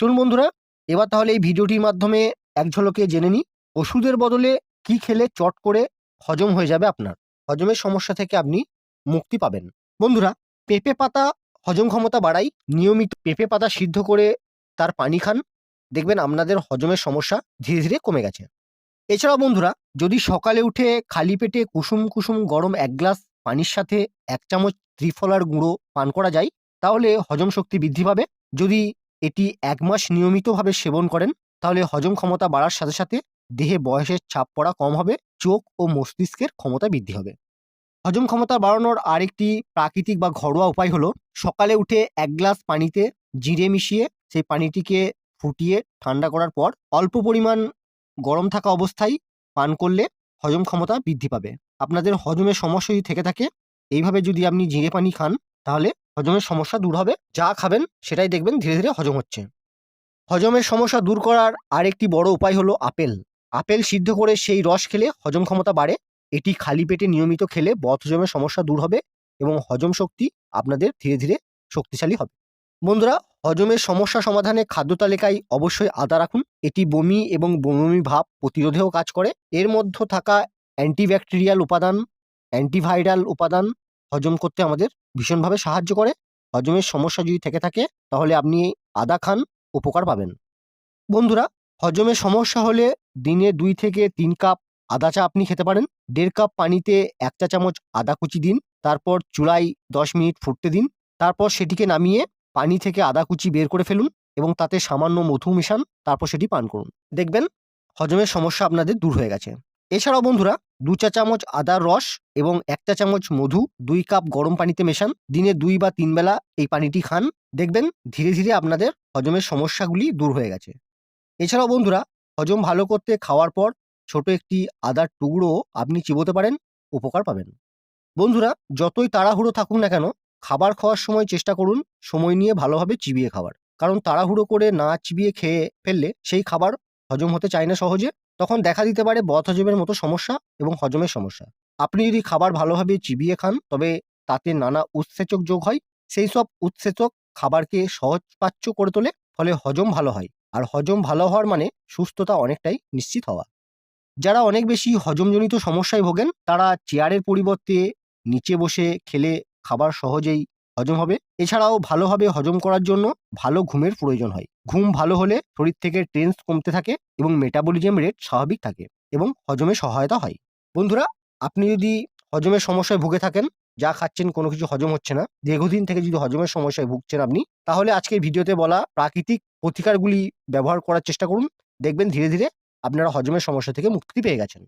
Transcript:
চলুন বন্ধুরা, এবার তাহলে এই ভিডিওটির মাধ্যমে এক ঝলকে জেনে নিই, ওষুধের বদলে কি খেলে চট করে হজম হয়ে যাবে আপনার? হজমের সমস্যা থেকে আপনি মুক্তি পাবেন। বন্ধুরা, পেঁপে পাতা হজম ক্ষমতা বাড়ায়, নিয়মিত পেঁপে পাতা সিদ্ধ করে তার পানি খান, দেখবেন আপনাদের হজমের সমস্যা ধীরে ধীরে কমে গেছে। এছাড়াও বন্ধুরা, যদি সকালে উঠে খালি পেটে কুসুম কুসুম গরম এক গ্লাস পানির সাথে এক চামচ ত্রিফলার গুঁড়ো পান করা যায়, তাহলে হজম শক্তি বৃদ্ধি পাবে। যদি এটি এক মাস নিয়মিতভাবে সেবন করেন, তাহলে হজম ক্ষমতা বাড়ার সাথে সাথে দেহে বয়সের ছাপ পড়া কম হবে, চোখ ও মস্তিষ্কের ক্ষমতা বৃদ্ধি হবে। হজম ক্ষমতা বাড়ানোর আরেকটি প্রাকৃতিক বা ঘরোয়া উপায় হলো, সকালে উঠে এক গ্লাস পানিতে জিরে মিশিয়ে সেই পানিটিকে ফুটিয়ে ঠান্ডা করার পর অল্প পরিমাণ গরম থাকা অবস্থায় পান করলে হজম ক্ষমতা বৃদ্ধি পাবে। আপনাদের হজমের সমস্যা যদি থেকে থাকে, এইভাবে যদি আপনি জিরে পানি খান, তাহলে হজমের সমস্যা দূর হবে। যা খাবেন সেটাই দেখবেন ধীরে ধীরে হজম হচ্ছে। হজমের সমস্যা দূর করার আরেকটি বড় উপায় হলো আপেল। আপেল সিদ্ধ করে সেই রস খেলে হজম ক্ষমতা বাড়ে। এটি খালি পেটে নিয়মিত খেলে বদহজমের সমস্যা দূর হবে এবং হজম শক্তি আপনাদের ধীরে ধীরে শক্তিশালী হবে। বন্ধুরা, হজমের সমস্যা সমাধানে খাদ্য তালিকায় অবশ্যই আদা রাখুন। এটি বমি এবং বমি ভাব প্রতিরোধেও কাজ করে। এর মধ্যে থাকা অ্যান্টিব্যাকটেরিয়াল উপাদান, অ্যান্টিভাইরাল উপাদান হজম করতে আমাদের ভীষণভাবে সাহায্য করে। হজমের সমস্যা যদি থেকে থাকে, তাহলে আপনি আদা খান, উপকার পাবেন। বন্ধুরা, হজমের সমস্যা হলে দিনে দুই থেকে তিন কাপ আদা চা আপনি খেতে পারেন। দেড় কাপ পানিতে এক চা চামচ আদা কুচি দিন, তারপর চুলায় দশ মিনিট ফুটতে দিন, তারপর সেটিকে নামিয়ে পানি থেকে আদা কুচি বের করে ফেলুন এবং তাতে সামান্য মধু মিশান, তারপর সেটি পান করুন। দেখবেন, হজমের সমস্যা আপনাদের দূর হয়ে গেছে। এছাড়াও বন্ধুরা দু চা চামচ আদার রস এবং এক চা চামচ মধু, দুই কাপ গরম পানিতে মেশান। দিনে দুই বা তিন বেলা এই পানিটি খান। দেখবেন ধীরে ধীরে আপনাদের হজমের সমস্যাগুলি দূর হয়ে গেছে। এছাড়াও বন্ধুরা, হজম ভালো করতে খাওয়ার পর ছোট একটি আদার টুকরো আপনি চিবোতে পারেন, উপকার পাবেন। বন্ধুরা, যতই তাড়াহুড়ো থাকুন না কেন, খাবার খাওয়ার সময় চেষ্টা করুন সময় নিয়ে ভালোভাবে চিবিয়ে খাবার কারণ তাড়াহুড়ো করে না চিবিয়ে খেয়ে ফেললে সেই খাবার হজম হতে চায় না সহজে। তখন দেখা দিতে পারে বদ হজমের মতো সমস্যা এবং হজমের সমস্যা। আপনি যদি খাবার ভালোভাবে চিবিয়ে খান, তবে তাতে নানা উৎসেচক যোগ হয়। সেই সব উৎসেচক খাবারকে সহজপাচ্য করে তোলে, ফলে হজম ভালো হয়। আর হজম ভালো হওয়ার মানে সুস্থতা অনেকটাই নিশ্চিত হওয়া। যারা অনেক বেশি হজমজনিত সমস্যায় ভোগেন, তারা চেয়ারের পরিবর্তে নিচে বসে খেলে খাবার সহজেই হজম হবে। এছাড়াও ভালোভাবে হজম করার জন্য ভালো ঘুমের প্রয়োজন হয়। ঘুম ভালো হলে শরীর থেকে টেন্স কমতে থাকে এবং মেটাবলিজম রেট স্বাভাবিক থাকে এবং হজমে সহায়তা হয়। বন্ধুরা, আপনি যদি হজমের সমস্যায় ভুগে থাকেন, যা খাচ্ছেন কোনো কিছু হজম হচ্ছে না, দীর্ঘদিন থেকে যদি হজমের সমস্যায় ভুগছেন আপনি, তাহলে আজকের ভিডিওতে বলা প্রাকৃতিক প্রতিকারগুলি ব্যবহার করার চেষ্টা করুন। দেখবেন ধীরে ধীরে আপনারা হজমের সমস্যা থেকে মুক্তি পেয়ে গেছেন।